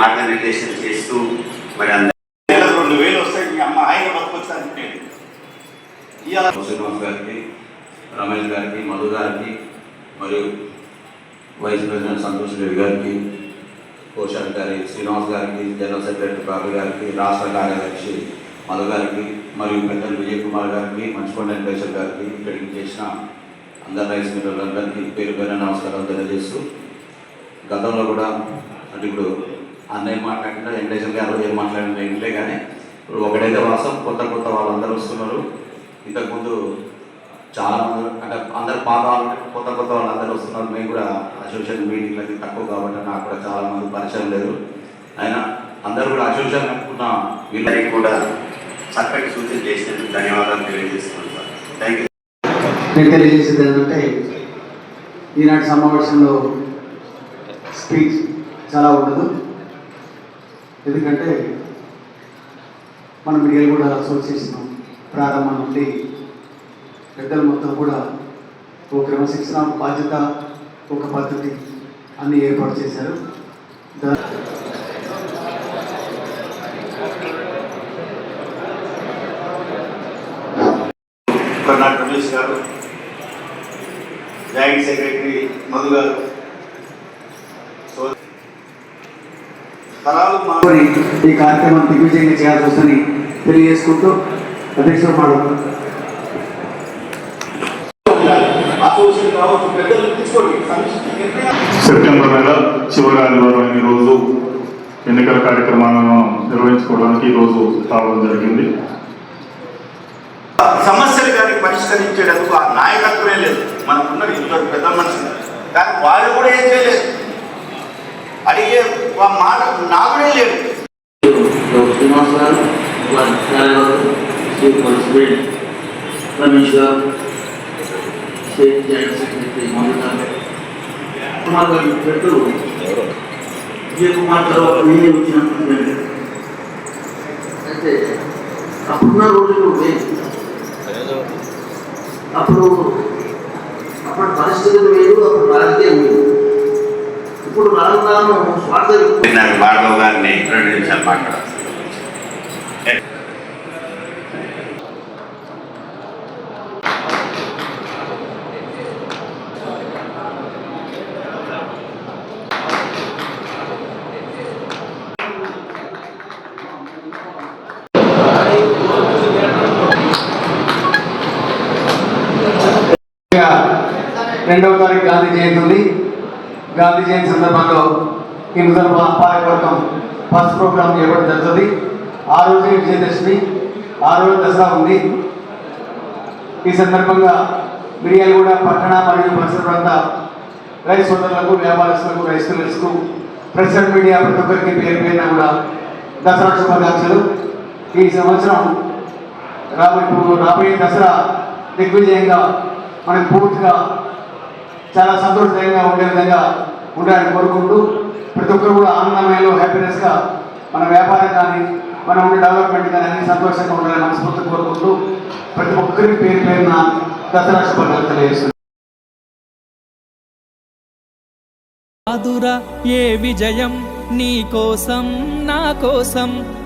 మార్గనిర్దేశం చేస్తూ మరి అందరూ రెండు వేలు వస్తాయి. మీ అమ్మ ఆయన శ్రీనివాస్ గారికి రమేష్ గారికి మధు గారికి మరియు వైస్ ప్రెసిడెంట్ సంతోష్ రెడ్డి గారికి కోశాఖ్ గారి శ్రీనివాస్ గారికి జనరల్ సెక్రటరీ బాబు గారికి రాష్ట్ర కార్యదర్శి మధు గారికి మరియు పెద్దలు విజయ్ కుమార్ గారికి మంచుకొండ వెంకటేశ్వర్ గారికి ఇక్కడికి చేసిన అందరు రైస్ మిల్లర్లందరికీ పేరు పేరు నమస్కారం తెలియజేస్తూ గతంలో కూడా అంటే ఇప్పుడు అన్నయ్య మాట్లాడినా వెంకటేశ్వర గారు ఏం మాట్లాడినా ఇంట్లో కానీ ఇప్పుడు ఒకటైతే వాసం కొత్త కొత్త వాళ్ళందరూ వస్తున్నారు. ఇంతకుముందు చాలా మంది అంటే అందరు పాత వాళ్ళు కొత్త కొత్త వాళ్ళందరూ వస్తున్నారు. మేము కూడా అసోసియేషన్ మీటింగ్లకి తక్కువ కాబట్టి నాకు కూడా చాలా మంది పరిచయం లేదు. అయినా అందరూ కూడా అసోసియేషన్ అనుకున్న వీళ్ళకి కూడా చక్కటి సూచన చేసినందుకు ధన్యవాదాలు తెలియజేస్తున్నాను సార్. థ్యాంక్ యూ నేను తెలియజేసేది ఏంటంటే ఈనాటి సమావేశంలో స్పీచ్ చాలా ఉండదు. ఎందుకంటే మన మిడియల్ అసోసియేషన్ ప్రారంభం నుండి పెద్దలు మొత్తం కూడా ఒక క్రమశిక్షణ బాధ్యత ఒక పద్ధతి అన్ని ఏర్పాటు చేశారు. కర్ణాటక రమేష్ గారు జాయింట్ సెక్రటరీ మధు గారు సో తరాలు మరి ఈ కార్యక్రమం దిగ్విజయంగా చేయాల్సి వస్తుందని తెలియజేసుకుంటూ అధ్యక్షుడు మాట అసోసియేషన్ కావచ్చు పెద్దలు తీసుకోండి సమిష్టి నిర్ణయాలు సెప్టెంబర్ నెల చివరి ఆదివారం ఈ రోజు ఎన్నికల కార్యక్రమాలను నిర్వహించుకోవడానికి ఈ రోజు రావడం జరిగింది. సమస్యలు కానీ పరిష్కరించేటందుకు ఆ నాయకత్వమే లేదు. మనకున్నది ఇద్దరు పెద్ద మనుషులు కానీ వాళ్ళు కూడా ఏం చేయలేదు. అడిగే ఆ మాట నాకునే లేదు శ్రీనివాస్ గారు వారి కార్యవర్గం Shri president Ramesh garu state joint secretary Madhu గారు కుమార్ గారు పెట్టు విజయ్ కుమార్ తర్వాత నేనే వచ్చిన ప్రెసిడెంట్ అయితే అప్పుడున్న రోజులు వేరు అప్పుడు అప్పటి పరిస్థితులు వేరు అప్పుడు రాజకీయం వేరు ఇప్పుడు నాకు భార్గవ్ గారిని రెండు నిమిషాలు రెండవ తారీఖు గాంధీ జయంతి ఉంది. గాంధీ జయంతి సందర్భంలో ఈ నూతన పాలకవర్గం ఫస్ట్ ప్రోగ్రామ్ చేయడం జరుగుతుంది. ఆ రోజు విజయదశమి ఆ రోజు దసరా ఉంది. ఈ సందర్భంగా మిర్యాలగూడ పట్టణ మరియు పరిసర ప్రాంత రైస్ సోదరులకు వ్యాపారస్తులకు రైతులకు ప్రెసిడెంట్ మీడియా ప్రతి ఒక్కరికి పేరు పేరున కూడా దసరా శుభాకాంక్షలు. ఈ సంవత్సరం రాబోయే రాబోయే దసరా దిగ్విజయంగా మనకు పూర్తిగా చాలా సంతోషకరంగా ఉండే విధంగా ఉండాలని కోరుకుంటూ ప్రతి ఒక్కరు కూడా ఆనందమయంలో హ్యాపీనెస్గా మన వ్యాపారం కానీ మనం ఉండే డెవలప్మెంట్ కానీ అన్ని సంతోషంగా ఉండాలని మనస్ఫూర్తి కోరుకుంటూ ప్రతి ఒక్కరికి పేరు పేరున దసరా శుభాకాంక్షలు తెలియజేస్తున్నాను. ఏ విజయం నీ కోసం నా కోసం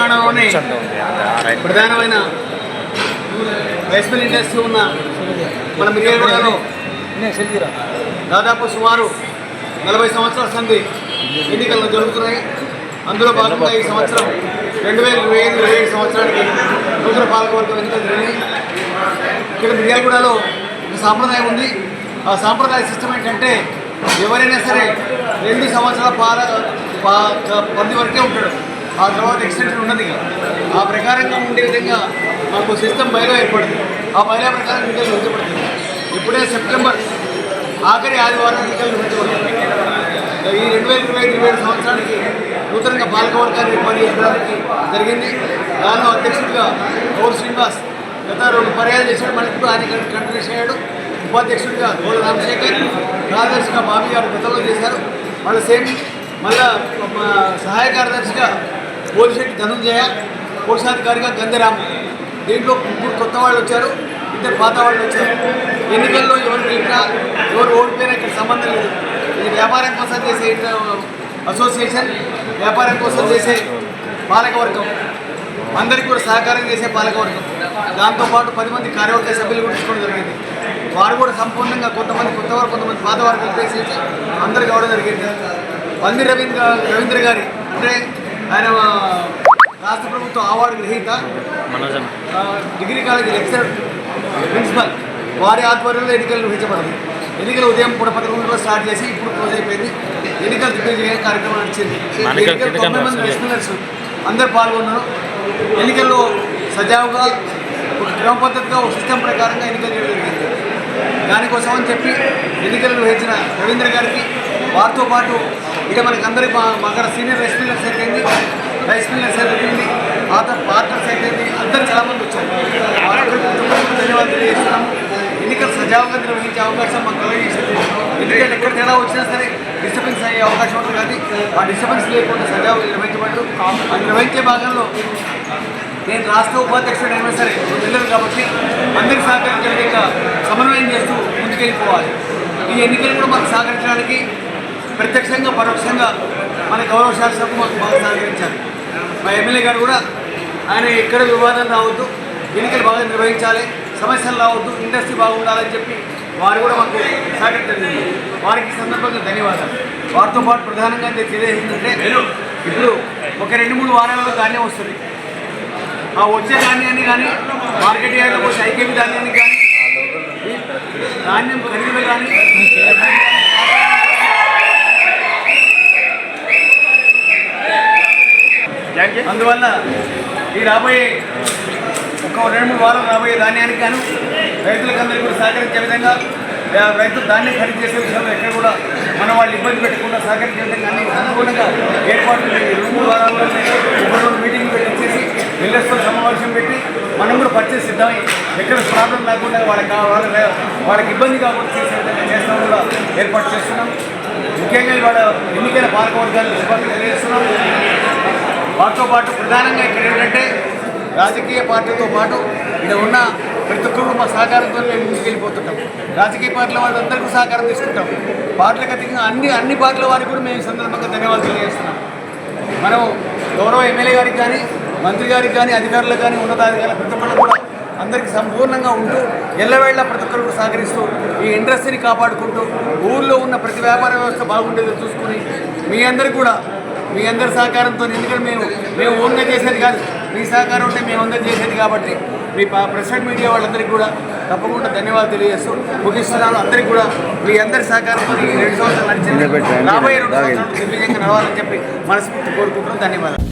తెలంగాణలోనే ప్రధానమైన రైస్ మిల్ ఇండస్ట్రీ ఉన్న మన మిర్యాలగూడలో దాదాపు సుమారు నలభై సంవత్సరాల సంది ఎన్నికలు జరుగుతున్నాయి. అందులో భాగంగా ఈ సంవత్సరం రెండు వేల ఇరవై ఐదు ఇరవై ఏడు సంవత్సరానికి నూతన పాలకవర్గం ఎన్నికలు జరిగినాయి. ఇక్కడ మిర్యాలగూడలో ఒక సాంప్రదాయం ఉంది. ఆ సాంప్రదాయ సిస్టమ్ ఏంటంటే ఎవరైనా సరే రెండు సంవత్సరాల పాల పా- పరిధి వరకే ఉంటాడు. ఆ తర్వాత ఎక్స్టెన్షన్ ఉన్నది కదా ఆ ప్రకారంగా ఉండే విధంగా మాకు సిస్టమ్ బయలు ఏర్పడింది. ఆ బయలు ప్రకారం ఎన్నికలు ఉంచబడుతుంది ఇప్పుడే సెప్టెంబర్ ఆఖరి ఆదివారం ఎన్నికలు ఉంచబడుతుంది ఈ రెండు వేల ఇరవై ఐదు ఇరవై ఏడు సంవత్సరానికి నూతనంగా పాలకవర్గాన్ని ఏర్పాటు చేయడానికి జరిగింది. దానిలో అధ్యక్షుడిగా గౌర్ శ్రీనివాస్ గత రెండు పర్యాలు చేశాడు. మనకి ఇప్పుడు ఆయన కంటిన్యూస్ అయ్యాడు ఉపాధ్యక్షుడిగా గోల రాజశేఖర్ కార్యదర్శిగా బాబీ గారు గతంలో చేశారు. మళ్ళీ సేమ్ మళ్ళా సహాయ కార్యదర్శిగా పోలిశెట్టి ధనుంజయ కోశాధికారిగా గంధరాము. దీంట్లో ముగ్గురు కొత్త వాళ్ళు వచ్చారు ఇద్దరు పాత వాళ్ళు వచ్చారు. ఎన్నికల్లో ఎవరు గెలిపినా ఎవరు ఓడిపోయినా ఇక్కడ సంబంధం లేదు. ఇది వ్యాపారం కోసం చేసే అసోసియేషన్ వ్యాపారం కోసం చేసే పాలకవర్గం. అందరికీ కూడా సహకారం చేసే పాలకవర్గం. దాంతోపాటు పది మంది కార్యవర్గ సభ్యులు కూడా తీసుకోవడం జరిగింది. వారు కూడా సంపూర్ణంగా కొంతమంది కొత్త వారు కొంతమంది పాత వారు కలిపేసి అందరు కావడం జరిగింది. పంది రవీంద్ర రవీంద్ర గారి అంటే ఆయన రాష్ట్ర ప్రభుత్వ అవార్డు గ్రహీత. Degree college lecturer principal. వారి ఆధ్వర్యంలో ఎన్నికలు నిర్వహించబడింది ఎన్నికలు ఉదయం పూట పదకొండులో స్టార్ట్ చేసి ఇప్పుడు క్లోజ్ అయిపోయింది. ఎన్నికలు దిగ్విజయ కార్యక్రమం నడిచింది. ఎన్నికలు మంది రెస్పాండర్స్ అందరు పాల్గొన్నారు. ఎన్నికల్లో సజావుగా ఒక క్రమ పద్ధతిగా ఒక సిస్టమ్ ప్రకారంగా ఎన్నికలు చేయడం జరిగింది. దానికోసం అని చెప్పి ఎన్నికలు నిర్వహించిన రవీంద్ర గారికి వారితో పాటు ఇక మనకి అందరికి మా అక్కడ సీనియర్ రైస్ మిల్లర్స్ అయిపోయింది రైస్ మిల్లర్స్ అయిపోయింది పాత పార్ట్నర్స్ అయిపోయింది అందరు చాలామంది వచ్చారు. ధన్యవాదాలు తెలియజేస్తున్నాము. ఎన్నికలు సజావుగా నిర్వహించే అవకాశం మాకు కలిగించింది ఎందుకంటే ఎక్కడ తేడా వచ్చినా సరే డిస్టర్బెన్స్ అయ్యే అవకాశం ఉంటుంది కానీ ఆ డిస్టర్బెన్స్ లేకుండా సజావుగా నిర్వహించబడ్డు. ఆ నిర్వహించే భాగంలో నేను రాష్ట్ర ఉపాధ్యక్షుడు అయినా సరే పిల్లలు కాబట్టి అందరికి సహకరించే సమన్వయం చేస్తూ ముందుకెళ్ళిపోవాలి. ఈ ఎన్నికలు కూడా మనకు సహకరించడానికి ప్రత్యక్షంగా పరోక్షంగా మన గౌరవ శాసనకు మాకు బాగా సహకరించారు. మా ఎమ్మెల్యే గారు కూడా ఆయన ఎక్కడ వివాదం రావద్దు ఎన్నికలు బాగా నిర్వహించాలి సమస్యలు రావద్దు ఇండస్ట్రీ బాగుండాలని చెప్పి వారు కూడా మాకు సహకరించారు వారికి సందర్భంగా ధన్యవాదాలు. వారితో పాటు ప్రధానంగా తెలియజేసిందంటే ఇప్పుడు ఒక రెండు మూడు వారాలలో ధాన్యం వస్తుంది. ఆ వచ్చే ధాన్యాన్ని కానీ మార్కెట్ యార్డ్లో వచ్చే ఐకేపీ ధాన్యాన్ని కానీ ధాన్యం ఖరీదు కానీ అందువల్ల ఈ రాబోయే ఒక రెండు మూడు వారాలు రాబోయే ధాన్యానికి గాను రైతులకు అందరికీ కూడా సహకరించే విధంగా రైతులు ధాన్యం ఖరీదు చేసే విషయంలో ఎక్కడ కూడా మనం వాళ్ళు ఇబ్బంది పెట్టకుండా సహకరించే విధంగా అన్ని అనుగుణంగా ఏర్పాట్లు రెండు మూడు వారాల్లో మీటింగ్ పెట్టించేసి ఎల్ఎస్తో సమావేశం పెట్టి మనం కూడా పర్చేస్ సిద్ధమై ఎక్కడ ప్రాబ్లం లేకుండా వాళ్ళకి వాళ్ళ వాళ్ళకి ఇబ్బంది కాకుండా చేసే విధంగా చేస్తాం కూడా ఏర్పాటు చేస్తున్నాం. ముఖ్యంగా ఇవాళ ఎన్నికైన పాలకవర్గాలు శుభాకాంక్షలు తెలియజేస్తున్నాం. వాటితో పాటు ప్రధానంగా ఇక్కడ ఏంటంటే రాజకీయ పార్టీతో పాటు ఇక్కడ ఉన్న ప్రతి ఒక్కరు మా సహకారంతో మేము ముందుకెళ్ళిపోతుంటాం. రాజకీయ పార్టీల వాళ్ళందరికీ సహకారం తీసుకుంటాం. పార్టీలకు అతీతంగా అన్ని అన్ని పార్టీల వారికి కూడా మేము సందర్భంగా ధన్యవాదాలు తెలియజేస్తున్నాం. మనం గౌరవ ఎమ్మెల్యే గారికి కానీ మంత్రి గారికి కానీ అధికారులకు కానీ ఉన్నతాధికారులు ప్రతి ఒక్కరు కూడా అందరికీ సంపూర్ణంగా ఉంటూ ఎల్లవేళ ప్రతి ఒక్కరు సహకరిస్తూ ఈ ఇండస్ట్రీని కాపాడుకుంటూ ఊళ్ళో ఉన్న ప్రతి వ్యాపార వ్యవస్థ బాగుండేదో చూసుకుని మీ అందరికీ కూడా మీ అందరి సహకారంతో ఎందుకంటే మేము మేము ఓన్గా చేసేది కాదు. మీ సహకారం ఉంటే మేము అందరం చేసేది కాబట్టి. మీ ప్రెసిడెంట్ మీడియా వాళ్ళందరికీ కూడా తప్పకుండా ధన్యవాదాలు తెలియజేస్తూ ముగిస్తున్నాను. అందరికీ కూడా మీ అందరి సహకారంతో ఈ రెండు సంవత్సరాలు నడిచింది రాబోయే రెండు సంవత్సరాలు నడవాలని చెప్పి మనస్ఫూర్తి కోరుకుంటున్నాం. ధన్యవాదాలు.